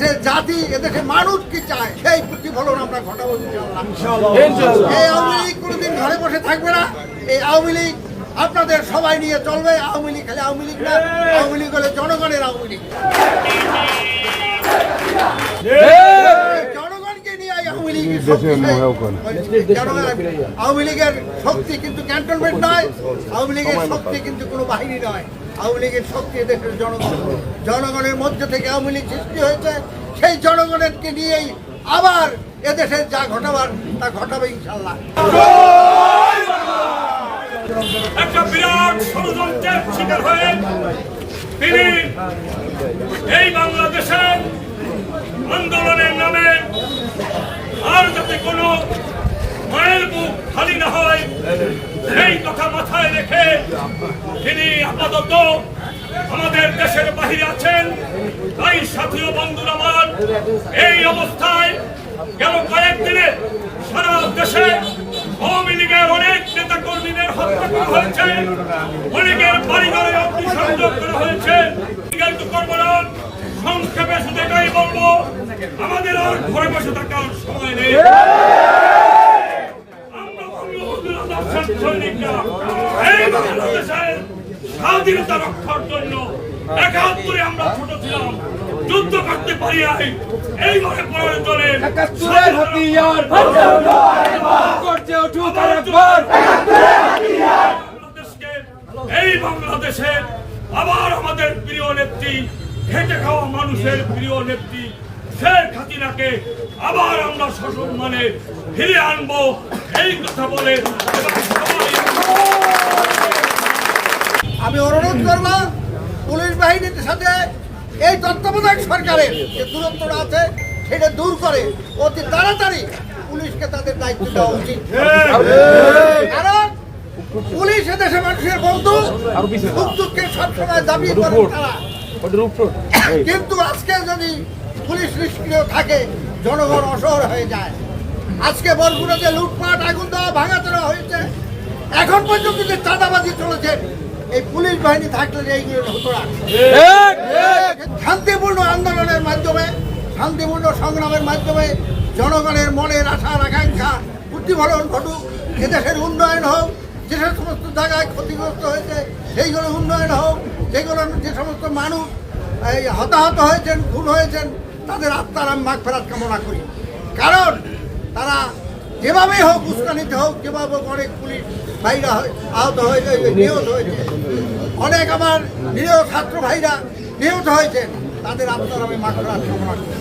এদেশের জাতি এদেশের মানুষ কি চায় সেই প্রতিফলন আমরা ঘটাবো ইনশাআল্লাহ। এই আওয়ামী লীগ কোনোদিন ঘরে বসে থাকবে না। এই আওয়ামী লীগ আপনাদের সবাই নিয়ে চলবে আওয়ামী লীগ খালি আওয়ামী লীগ না আওয়ামী লীগ হলে জনগণের আওয়ামী লীগ। আওয়ামী লীগের শক্তি কিন্তু ক্যান্টনমেন্ট নয়। আওয়ামী লীগের শক্তি কিন্তু কোনো বাহিনী নয়। আওয়ামী লীগের শক্তি দেশের জনগণ। জনগণের মধ্য থেকে আওয়ামী লীগ সৃষ্টি হয়েছে। সেই জনগণেরকে নিয়েই আবার এদেশের যা ঘটাবার তা ঘটাবে ইনশাল্লাহ একটা বিরাট ষড়যন্ত্রের শিকার হয়ে তিনি এই বাংলাদেশের আন্দোলনের নামে আর যাতে কোনো মায়ের বুক খালি না হয় সেই কথা মাথায় রেখে তিনি আপাতত আমাদের দেশের বাহিরে আছেন। তাই সাথী বন্ধুরা আমার, এই অবস্থায় গেল কয়েকদিনে সারা দেশে আওয়ামী লীগের অনেক নেতা কর্মীদের হত্যা করা হয়েছে, অনেকের বাড়িঘরে অগ্নিসংযোগ করা হয়েছে। না সংক্ষেপে শুধু এটাই বলব, আমাদের আর ঘরে বসে থাকার সময় নেই। এই বাংলাদেশের স্বাধীনতা রক্ষার জন্য একাত্তরে আমরা ছোট ছিলাম যুদ্ধ করতে পারি নাই করছে উঠুক আরেকবার এই বাংলাদেশে আবার আমাদের প্রিয় নেত্রী খেটে খাওয়া মানুষের প্রিয় নেত্রী শেখ হাসিনাকে আবার আমরা সসম্মানে ফিরে আনব। এই কথা বলে আমি অনুরোধ করব পুলিশ বাহিনীর সাথে এই তত্ত্বাবধায়ক সরকারের যে দূরত্বটা আছে সেটা দূর করে অতি তাড়াতাড়ি পুলিশকে তাদের দায়িত্ব দেওয়া উচিত। কারণ পুলিশ এদেশে মানুষের বন্ধু সুখ দুঃখে সবসময় দাবি করে তারা। কিন্তু আজকে যদি পুলিশ নিষ্ক্রিয় থাকে জনগণ অসহর হয়ে যায়। আজকে বরগুনা যে লুটপাট আগুন দেওয়া ভাঙা দেওয়া হয়েছে এখন পর্যন্ত যে চাঁদাবাজি চলেছে এই পুলিশ বাহিনী থাকলে এইগুলো হতো না। শান্তিপূর্ণ আন্দোলনের মাধ্যমে শান্তিপূর্ণ সংগ্রামের মাধ্যমে জনগণের মনের আশার আকাঙ্ক্ষা প্রতিফলন ঘটুক। এদেশের উন্নয়ন হোক যে সমস্ত জায়গায় ক্ষতিগ্রস্ত হয়েছে সেইগুলো উন্নয়ন হোক যেগুলো যে সমস্ত মানুষ এই হতাহত হয়েছেন খুন হয়েছেন তাদের আত্মার আমি মাগ ফেরাত কামনা করি। কারণ তারা যেভাবেই হোক উস্কানিতে হোক, যেভাবে অনেক পুলিশ ভাইরা আহত হয়েছে নিহত হয়েছে অনেক আমার নিরীহ ছাত্র ভাইরা নিহত হয়েছে তাদের আত্মার আমি মাগ ফেরাত কামনা করি।